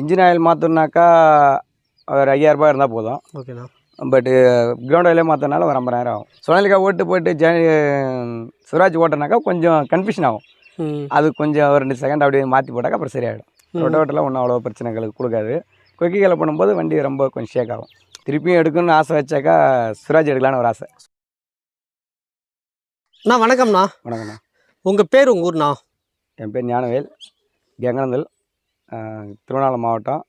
Engine oil மாற்றணுனாக்கா ஒரு ஐயாயிரரூபா இருந்தால் போதும். ஓகேண்ணா. பட்டு கிரவுண்ட் ஆயிலே மாற்றினால ஒரு ஐம்பதாயிரம் ஆகும். சோனாலிக்கா ஓட்டு போட்டு ஜே சுராஜ் ஓட்டினாக்கா கொஞ்சம் கன்ஃபியூஷன் ஆகும். அது கொஞ்சம் ஒரு ரெண்டு செகண்ட் அப்படியே மாற்றி போட்டாக்கா அப்புறம் சரியாயிடும். ரொட்டோட்டெலாம் ஒன்றும் அவ்வளோ பிரச்சனைகளுக்கு கொடுக்காது. கொக்கிகளை பண்ணும்போது வண்டி ரொம்ப கொஞ்சம் ஷேக் ஆகும். திருப்பியும் எடுக்கணும்னு ஆசை வச்சாக்கா சுராஜ் எடுக்கலான்னு ஒரு ஆசை. அண்ணா வணக்கம்ண்ணா. வணக்கண்ணா உங்கள் பேர் உங்கள் ஊர்ண்ணா? என் பேர் ஞானவேல். கெங்கனந்தல். திருவண்ணாமலை மாவட்டம்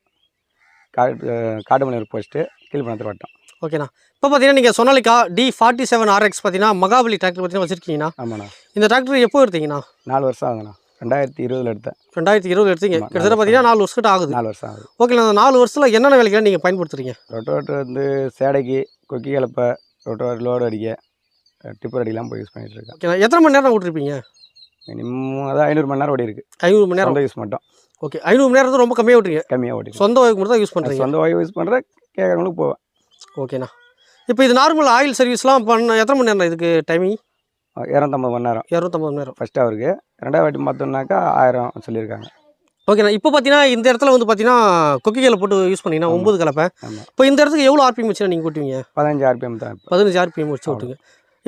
காட்டு காட்டுமலையூர் போஸ்ட்டு கீழ்பணத்தூர் வட்டம். ஓகேண்ணா. இப்போ பார்த்தீங்கன்னா நீங்கள் Sonalika D forty seven RX பார்த்தீங்கன்னா மகாபலி டிராக்டர் பார்த்தீங்கன்னா வச்சிருக்கீங்கண்ணா. ஆமாண்ணா. இந்த டிராக்டர் எப்போ எடுத்தீங்கண்ணா? நாலு வருஷம் ஆகுதுண்ணா. ரெண்டாயிரத்தி இருபதில் எடுத்தேன். ரெண்டாயிரத்தி இருபது எடுத்தீங்க. கிட்டத்தட்ட பார்த்தீங்கன்னா நாலு வருஷத்துக்கு ஆகுது. நாலு வருஷம் ஆகுது. ஓகேண்ணா அந்த நாலு வருஷத்தில் என்னென்ன வேலைக்கெல்லாம் நீங்கள் பயன்படுத்துறீங்க? ரொட்டோவேட்டர் வந்து சேடைக்கு கொக்கி கலப்பை ரொட்டோவேட்டர் லோடு அடிக்க டிப்பர் அடிக்கலாம் போய் யூஸ் பண்ணிட்டு இருக்கேன். எத்தனை மணி நேரம் விட்டுருப்பீங்க மினிமம் அதான் ஐநூறு மணி நேரம் ஓடி இருக்கு. ஐநூறு மணி நேரம்? யூஸ் மட்டும். ஓகே ஐநூறு மணி நேரத்தை ரொம்ப கம்மியாக விட்டுறீங்க கம்மியாக ஓடி சொந்த வாய்க்கு மட்டும் தான் யூஸ் பண்ணுறீங்க சொந்த வாயு யூஸ் பண்ணுற கேட்குறவங்களுக்கு போவேன். ஓகேண்ணா இப்போ இது நார்மல் ஆயில் சர்வீஸ்லாம் பண்ண எத்தனை மணி நேரம் இதுக்கு டைமிங் இரநூத்தம்பது மணி நேரம். இரநூத்தம்பது மணி நேரம். ஃபஸ்ட் அவருக்கு ரெண்டாவது வாட்டி பார்த்தோம்னாக்கா ஆயிரம் சொல்லியிருக்காங்க. ஓகேண்ணா இப்போ பார்த்தீங்கன்னா இந்த இடத்துல வந்து பார்த்தீங்கன்னா கொக்கிகளை போட்டு யூஸ் பண்ணீங்கன்னா. ஒம்பது கலப்பை. இப்போ இந்த இடத்துக்கு எவ்வளோ ஆர்பிஎம் வச்சுனா நீங்கள் கூட்டுவீங்க? பதினஞ்சு ஆர்பிஎம் தான் பதினஞ்சு ஆர்பிஎம் வச்சு விட்டுங்க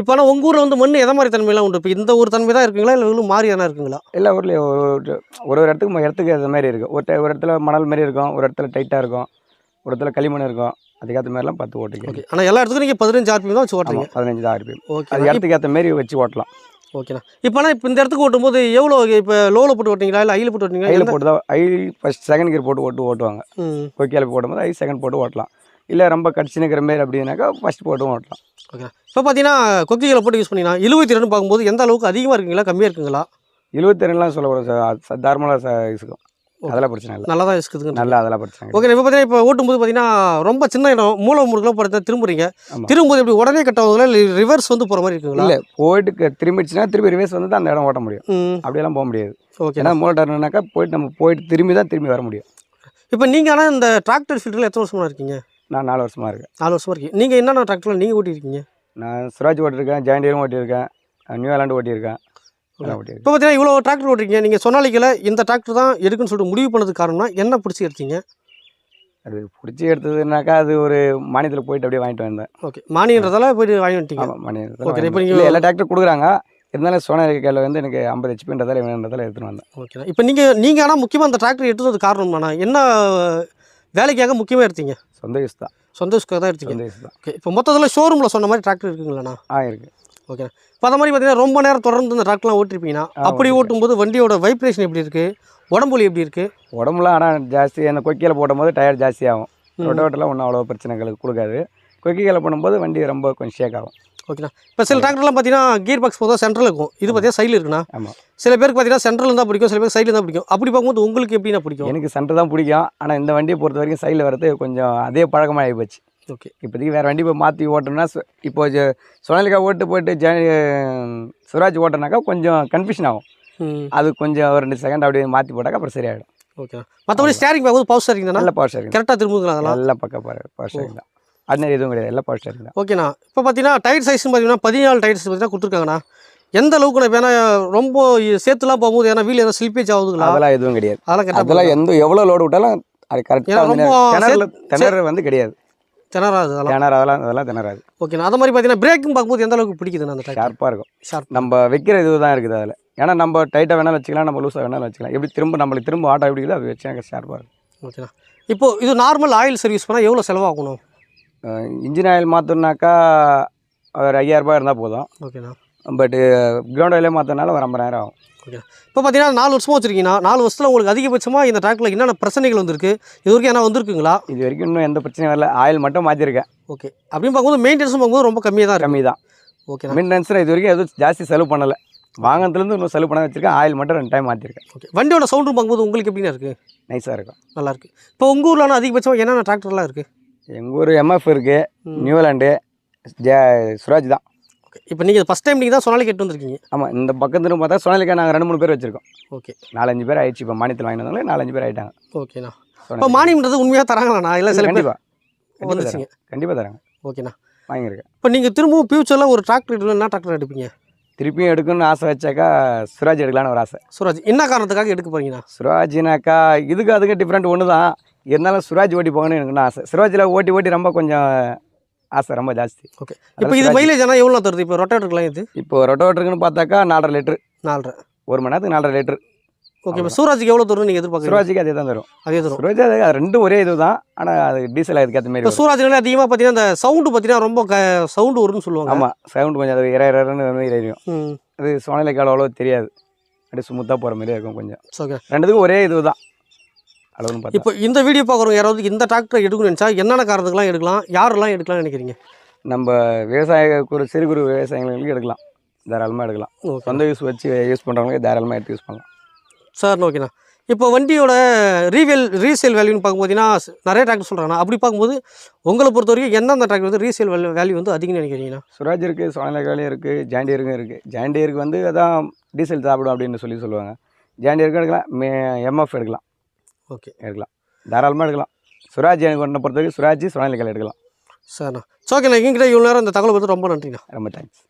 இப்போ ஆனால் உங்கள் ஊரில் வந்து மண் எதை மாதிரி தன்மையெல்லாம் உண்டு? இப்போ இந்த ஒரு தன்மை தான் இருக்குங்களா? இல்லை இவ்வளோ மாறி எதனா இருக்குங்களா? எல்லா ஊர்லேயும் ஒரு ஒரு ஒரு இடத்துக்கு இடத்துக்கு அது மாதிரி இருக்குது ஒரு ஒரு இடத்துல மணல் மாதிரி இருக்கும் ஒரு இடத்துல டைட்டாக இருக்கும் ஒரு இடத்துல களிமண் இருக்கும். அதுக்கேற்ற மாதிரிலாம் பத்து ஓட்டிக்கலாம். ஓகே. ஆனால் எல்லா இடத்துக்கும் நீங்கள் பதினஞ்சு ஆர்பிஎம் தான் வச்சு ஆமாம் பதினஞ்சு தான் ஆர்பிஎம் அது ஓகே இடத்துக்கு ஏற்ற மாதிரி வச்சு ஓட்டலாம். ஓகேண்ணா இப்போ ஆனால் இப்போ இந்த இடத்துக்கு ஓட்டும்போது எவ்வளோ இப்போ லோவில் போட்டு ஓட்டிங்களா இல்லை ஐயில் போட்டு ஓட்டிங்களா ஐயில் போட்டு தான் ஐ ஃபஸ்ட் செகண்ட் கியர் போட்டு ஓட்டு ஓட்டுவாங்க. கொக்கியால் போடும்போது ஐ செகண்ட் போட்டு ஓட்டலாம். இல்லை ரொம்ப கடிச்சு நிற்கிற மாதிரி அப்படின்னாக்கா ஃபஸ்ட் போட்டும் ஓட்டலாம். ஓகே இப்போ பார்த்தீங்கன்னா கொக்கிகளை போட்டு யூஸ் பண்ணிங்கன்னா இழுவை திறன் பார்க்கும்போது எந்த அளவுக்கு அதிகமாக இருக்குங்களா கம்மியாக இருக்குங்களா? இருபத்தி ரெண்டுலாம் சொல்லக்கூடாது தாராளமாக இருக்கும் அதெல்லாம் பிரச்சனை இல்லை. நல்லா தான் இருக்குதுங்க. நல்லா அதெல்லாம் பிரச்சனை ஓகே இப்போ பார்த்தீங்கன்னா இப்போ ஓட்டும்போது பார்த்தீங்கன்னா ரொம்ப சின்ன இடம் மூளை முடுக்கலாம் போகிறத திரும்புறீங்க. திரும்பும்போது எப்படி உடனே கட் ஆகுதுங்களா இல்லை ரிவர்ஸ் வந்து போகிற மாதிரி இருக்குங்களா? இல்லை போயிட்டு திரும்பிடுச்சுன்னா திரும்பி ரிவேஸ் வந்து தான் அந்த இடம் ஓட்ட முடியும். அப்படியெல்லாம் போக முடியாது. ஓகே. ஏன்னா மோட்டர்னாக்கா போயிட்டு நம்ம போயிட்டு திரும்பி தான் திரும்பி வர முடியும். இப்போ நீங்கள் ஆனால் இந்த டிராக்டர் ஃபீல்டில் எத்தனை வருஷமா இருக்கீங்க? நான் நாலு வருஷமாக இருக்கேன். நாலு வருஷமா இருக்கீங்க. நீங்கள் என்னென்ன டிராக்டரில் நீங்கள் ஓட்டிருக்கீங்க? நான் சுராஜ் ஓட்டியிருக்கேன் ஜாயிண்டியரும் ஓட்டியிருக்கேன் நியூ ஹாலாண்டு ஓட்டியிருக்கேன். இப்போ பார்த்தீங்கன்னா இவ்வளோ டிராக்டர் ஓட்டிருக்கீங்க. நீங்கள் சொன்னாலிக்கல இந்த டிராக்டர் தான் எடுக்குன்னு சொல்லிட்டு முடிவு பண்ணதுக்கு காரணம்னா என்ன பிடிச்சி எடுத்தீங்க? அது பிடிச்சி எடுத்ததுனாக்கா அது ஒரு மானியத்தில் போயிட்டு அப்படியே வாங்கிட்டு வந்தேன். ஓகே. மானியன்றதால போயிட்டு வாங்கி வந்துட்டீங்க. மானியத்தில் Okay, இப்போ வாங்கிட்டு நீங்க- இல்லை எல்லா டிராக்டர் கொடுக்குறாங்க. இருந்தாலும் சோனாலிக்காவில் வந்து எனக்கு ஐம்பது ஹெச்பின்றதால வேணுன்றதால எடுத்துன்னு வந்தேன். ஓகேண்ணா இப்போ நீங்கள் நீங்கள் ஆனால் முக்கியமாக அந்த டிராக்டர் எடுத்தது காரணம்னா என்ன வேலைக்காக முக்கியமாக எடுத்தீங்க? சொந்த யூஸ் தான். சொந்த யூஸ்க்காக தான் எடுத்தீங்க? ஓகே இப்போ மொத்தத்தில் ஷோரூமில் சொன்ன மாதிரி டிராக்டர் இருக்குங்களாண்ணா ஆ இருக்குது ஓகேண்ணா இப்போ அந்த மாதிரி பார்த்தீங்கன்னா ரொம்ப நேரம் தொடர்ந்து இந்த டிராக்டர்லாம் ஓட்டிருப்பீங்கன்னா அப்படி. ஓட்டும்போது வண்டியோட வைப்ரேஷன் எப்படி இருக்குது உடம்புலி எப்படி இருக்குது உடம்புலாம் ஆனால் ஜாஸ்தி அந்த கொக்கியில் போடும்போது டயர் ஜாஸ்தி ஆகும் ரொட்டோட்டெலாம் ஒன்றும் அவ்வளோ பிரச்சனைகளுக்கு கொடுக்காது. கொக்கிகளை பண்ணும்போது வண்டி ரொம்ப கொஞ்சம் ஷேக் ஆகும். ஓகேண்ணா. இப்போ சில டிராக்டர்லாம் பார்த்தீங்கன்னா கியர் பாக்ஸ் போதும் சென்ட்ரல் இருக்கும். இது பார்த்தீங்கன்னா சைடில் இருக்குண்ணா. ஆமாம் சில பேருக்கு பார்த்தீங்கன்னா சென்ட்ரல் தான் பிடிக்கும் சில பேர் சைடில் தான் பிடிக்கும். அப்படி பார்க்கும்போது உங்களுக்கு எப்படிண்ணா பிடிக்கும்? எனக்கு சென்டர் தான் பிடிக்கும். ஆனால் இந்த வண்டியை பொறுத்த வரைக்கும் சைடில் வரது கொஞ்சம் அதே பழக்கமாக ஆகி போச்சு. ஓகே. இப்போதைக்கு வேறு வண்டி போய் மாற்றி ஓட்டணும்னா இப்போ சோனாலிக்கா ஓட்டு போயிட்டு ஜே சுராஜ் ஓட்டினாக்கா கொஞ்சம் கன்ஃபியூஷன் ஆகும். அது கொஞ்சம் ஒரு ரெண்டு செகண்ட் அப்படியே மாற்றி போட்டாக்கா அப்புறம் சரியாயிடும். ஓகே மற்றபடி ஸ்டேரிங் பார்க்கும்போது பவர் ஸ்டேரிங் தானே? நல்ல பவர் ஷேரிங் கரெக்டாக திரும்புங்களா நல்ல பக்கம் பாரு பவர் ஷேரிங் தான். ஆர்டினரி எதுவும் கிடையாது. எல்லாம் பவர் தான் ஓகேண்ணா. இப்போ பார்த்தீங்கன்னா டயர் சைஸ்னு பார்த்தீங்கன்னா பதினாலு டயர்ஸ் பார்த்தீங்கன்னா கொடுத்துருக்காங்கண்ணா. எந்த அளவுக்கு ஏன்னா ரொம்ப சேர்த்துலாம் போகும்போது ஏன்னா வீல் எதாவது ஸ்லிப்பேஜ் ஆகுதுங்களா? அதெல்லாம் எதுவும் கிடையாது. அதெல்லாம் அதெல்லாம் எந்த எவ்வளோ லோடு விட்டாலும் அது கரெக்டாக திணறு வந்து கிடையாது. திணறாது அதெல்லாம். திணறு அதெல்லாம் அதெல்லாம் திணறாது. ஓகேண்ணா. அது மாதிரி பார்த்தீங்கன்னா பிரேக்கும் பார்க்கும்போது எந்த அளவுக்கு பிடிக்குதுண்ணா அந்த ஷார்ப்பாக இருக்கும். ஷார்ப் நம்ம வைக்கிற இது தான் இருக்குது அதில். ஏன்னா நம்ம டைட்டாக வேணாலும் வச்சுக்கலாம் நம்ம லூஸாக வேணாலும் வச்சுக்கலாம். எப்படி திரும்ப நம்மளுக்கு திரும்ப ஆட்டோ எப்படி அது வச்சு ஷார்ப்பாக இருக்கும். ஓகேண்ணா. இப்போ இது நார்மல் ஆயில் சர்வீஸ் பண்ணால் எவ்வளோ செலவாகணும்? இன்ஜின் ஆயில் மாற்றணுனாக்கா ஒரு ஐயாயிரரூபா இருந்தால் போதும். ஓகேண்ணா. பட்டு கிரவுண்ட் ஆயிலே மாற்றினால ஒரு ஐம்பதாயிரம் ஆகும். ஓகேண்ணா இப்போ பார்த்தீங்கன்னா நாலு வருஷமாக வச்சிருக்கீங்கன்னா நாலு வருஷத்தில் உங்களுக்கு அதிகபட்சமாக இந்த டிராக்டரில் என்னென்ன பிரச்சனைகள் வந்திருக்கு? இது வரைக்கும் என்ன வந்திருக்குங்களா? இது வரைக்கும் இன்னும் எந்த பிரச்சனையும் வரல. ஆயில் மட்டும் மாற்றிருக்கேன் ஓகே. அப்படின்னு பார்க்கும்போது மெயின்டெனன்ஸும் பார்க்கும்போது ரொம்ப கம்மியாக தான் கம்மி தான் ஓகேண்ணா. மெயின்டெனன்ஸில் இது வரைக்கும் எதுவும் ஜாஸ்தி செலவு பண்ணலை. வாங்கினதுலேருந்து இன்னும் செலவு பண்ண வச்சிருக்கேன். ஆயில் மட்டும் ரெண்டு டைம் மாற்றிருக்கேன் ஓகே. வண்டியோட சவுண்டு பார்க்கும்போது உங்களுக்கு எப்படிண்ணா இருக்குது நைஸாக இருக்கும் நல்லா இருக்கு. இப்போ உங்கள் ஊரில் அதிகபட்சமாக என்னென்ன டிராக்டர்லாம் இருக்குது எங்கள் ஊர் எம்எஃப் இருக்குது நியூலாண்டு ஜே சுராஜ் தான். ஓகே இப்போ நீங்கள் ஃபஸ்ட் டைம் நீங்கள் தான் சொன்னாலே கேட்டு வந்திருக்கீங்க? ஆமாம் இந்த பக்கத்துல பார்த்தா சோனாலிக்கா நாங்கள் ரெண்டு மூணு பேர் வச்சுருக்கோம். ஓகே நாலஞ்சு பேர் ஆயிடுச்சு. இப்போ மானியத்தில் வந்தாங்களே நாலஞ்சு பேர் ஆயிட்டாங்க. ஓகேண்ணா இப்போ மானியம்ன்றது உண்மையாக தராங்களாண்ணா? இல்லை சில கண்டிப்பாக வந்துச்சுங்க. கண்டிப்பாக தராங்க. ஓகேண்ணா வாங்கியிருக்கேன். இப்போ நீங்கள் திரும்பவும் ஃபியூச்சரில் ஒரு டிராக்டர் எடுக்கணும் என்ன டிராக்டர் எடுப்பீங்க? திருப்பியும் எடுக்கணும்னு ஆசை வச்சாக்கா சுராஜ் எடுக்கலான்னு ஒரு ஆசை. சுராஜ். என்ன காரணத்துக்காக எடுக்க போறீங்கண்ணா? சுராஜினாக்கா இதுக்கு அதுக்கு டிஃப்ரெண்ட் ஒன்று தான் இருந்தாலும் சுராஜ் ஓட்டி போகணும்னு எனக்கு ஆசை. சுராஜில் ஓட்டி ஓட்டி ரொம்ப கொஞ்சம் ஆசை ரொம்ப ஜாஸ்தி. ஓகே. இப்போ இது மைலேஜ் ஆனால் எவ்வளோ தருது? இப்போ ரொட்டேட்டருக்குலாம் இது? இப்போ ரொட்டோட்டருக்குன்னு பார்த்தாக்கா நாலரை லிட்டரு. நாலரை. ஒரு மணி நேரத்துக்கு நாலரை லிட்டரு. ஓகே இப்போ சூராஜுக்கு எவ்வளோ தரும்னு நீங்கள் எதிர்பார்க்குறீங்க? சுராஜுக்கு அதே தான் தரும். அதே தரும். சுராஜ் அது ரெண்டும் ஒரே இது தான். ஆனால் அது டீசல் அதுக்கேற்ற மாதிரி இப்போ சூராஜ்னாலே அதிகமாக பார்த்தீங்கன்னா அந்த சவுண்டு பார்த்தீங்கன்னா ரொம்ப க சவுண்டு வரும்னு சொல்லுவாங்க. ஆமாம் சவுண்ட் கொஞ்சம் அது இற இறன்னு மாதிரி எரியும் ம். அது சோனலைக்கால அவ்வளோ தெரியாது. அப்படியே ஸ்மூத்தாக போகிற மாதிரி இருக்கும் கொஞ்சம். ஓகே. ரெண்டுத்துக்கும் ஒரே இது தான். அளவுன்னு இப்போ இந்த வீடியோ பார்க்குறவங்க யாராவது இந்த டிராக்டர் எடுக்கணும்னு நினச்சா என்னென்ன காரணத்துக்குலாம் எடுக்கலாம் யாரெல்லாம் எடுக்கலாம்னு நினைக்கிறீங்க? நம்ம விவசாய குறு சிறு குறு விவசாயிகளுக்கு எடுக்கலாம். தாராளமாக எடுக்கலாம். சொந்த யூஸ் வச்சு யூஸ் பண்ணுறவங்களுக்கு தாராளமாக எடுத்து யூஸ் பண்ணலாம். சார் ஓகேண்ணா இப்போ வண்டியோட ரீவேல் ரீசேல் வேல்யூன்னு பார்க்கும்போதுனா நிறைய டிராக்டர் சொல்கிறாங்க அப்படி பார்க்கும்போது உங்களை பொறுத்த வரைக்கும் எந்தெந்த டிராக்டர் வந்து ரீசேல் வேல்யூ வேல்யூ வந்து அதிகம்னு நினைக்கிறீங்கண்ணா சுராஜ் இருக்குது சோனலைக்காலையும் இருக்குது ஜாண்டியருக்கும் இருக்குது ஜாண்டியருக்கு வந்து அதான் டீசல் சாப்பிடும் அப்படின்னு சொல்லி சொல்லுவாங்க. ஜாண்டியருக்கும் எடுக்கலாம் மே எம்எஃப் எடுக்கலாம். ஓகே. எடுக்கலாம். தாராளமாக எடுக்கலாம். சுராஜ் எனக்கு ஒன்றை பொறுத்த வரைக்கும் சுராஜ் சோனலைக்கால் எடுக்கலாம். சரிண்ணா. ஸோ ஓகேண்ணா எங்ககிட்ட இவ்வளோ நேரம் இந்த தகவல் பற்றி ரொம்ப நன்றிண்ணா. ரொம்ப தேங்க்ஸ்